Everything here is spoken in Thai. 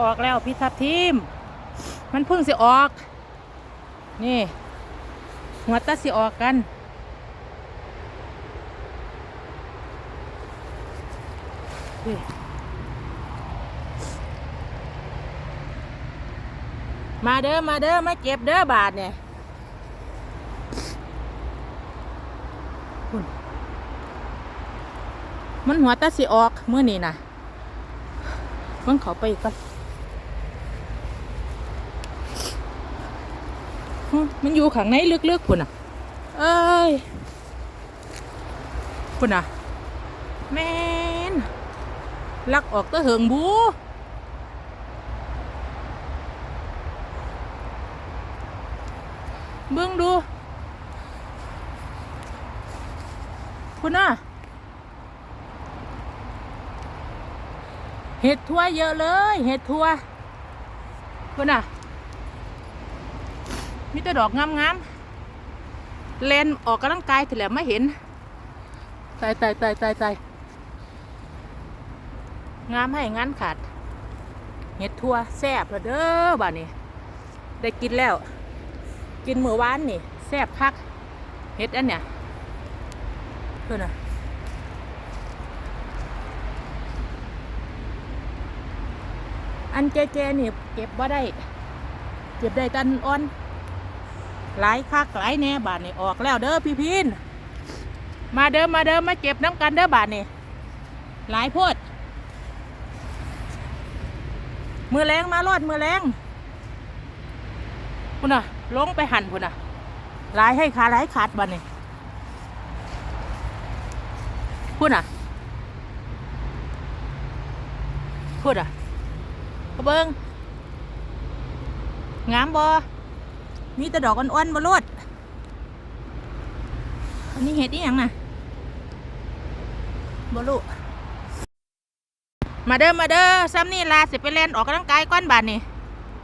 ออกแล้วพี่ทับทิมมันพิ่งสิออก นี่ หัวตาสิออกกัน มาเด้อ มาเด้อ มาเก็บเด้อบาทเนี่ยมันหัวตาสิออกเมื่อนี้นะมันเขาไปอีกก่อน มันอยู่ข้างในลึกๆพุ่นอะ เอ้ยพุ่นอะ แมนลักออกตะเหิงบูเบิ่งดูคุณน่ะเห็ดทั่วเยอะเลย เห็ดทั่วคุณน่ะ มีแต่ดอกงามๆเลนออกกำลังกายถึงแล้วไม่เห็นตายตายตายตายตายงามให้งานขาดเห็ดทั่วแซ่บแล้วเด้อบ้านนี้ได้กินแล้ว กินเมื่อวานนี่แซ่บคักเฮ็ดอันเนี้ยเพื่อนน่ะอันแก่ๆนี่เก็บบ่าได้ เก็บได้ตันอ่อน หลายคักหลายแน่บาทนี่ออกแล้วเด้อพี่พินมาเด้อมาเด้อมาเก็บน้ำกันเด้อบาทนี่หลายโพดมือแรงมารอดมือแรงพุ่นน่ะลงไปหันพุ่นน่ะหลายให้ขาหลายขาดบันนี่พุ่นน่ะพุ่นน่ะกระเบิงงามบอ มีแต่ดอกอ่อนๆบรดอันนี้เห็ดนี่ยังน่ะบลูมาเด้อมาเด้อซ้ำนี่ลาสิไปเล่นออกกำลังกายก้อนบานนี่